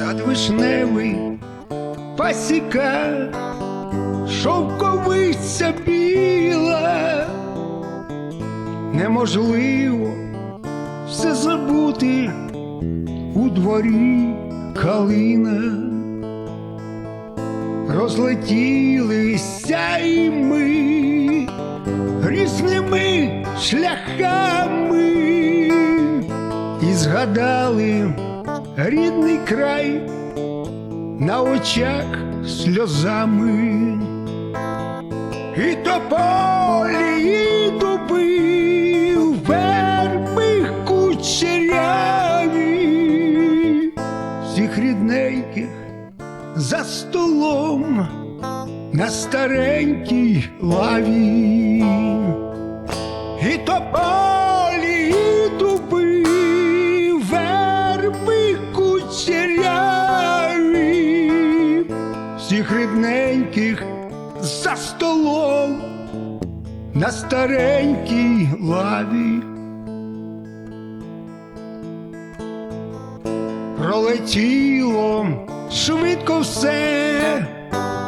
Сад вишневий, пасіка, шовковиця біла, неможливо все забути у дворі калина. Розлетілися і ми різними шляхами і згадали рідний край на очах сльозами. І тополі, і дуби, верби кучеряві, всіх рідненьких за столом на старенькій лаві. І тополі, всіх рідненьких за столом на старенькій лаві. Пролетіло швидко все,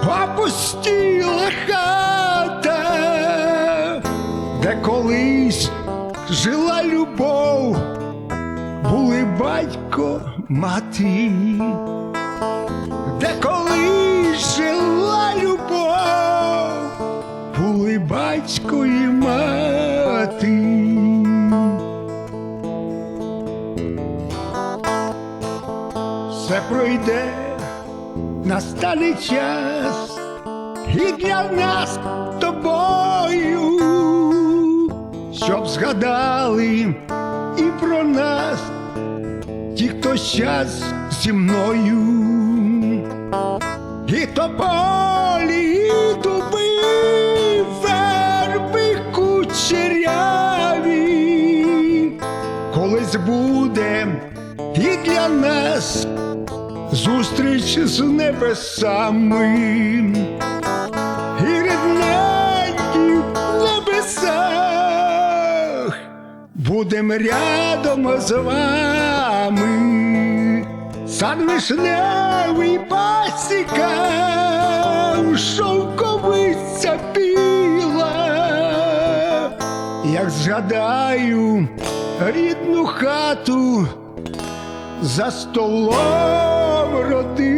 опустіла хата, де колись жила любов, були батько, мати, батько і мати. все пройде, настане час, і для нас тобою, щоб згадали і про нас, ті, хто щас зі мною, і тополі, і колись буде і для нас зустріч з небесами, і рідненькі небесах будем рядом з вами, сад вишневий пасіка, шовковиця біла, як згадаю рідну хату за столом родину.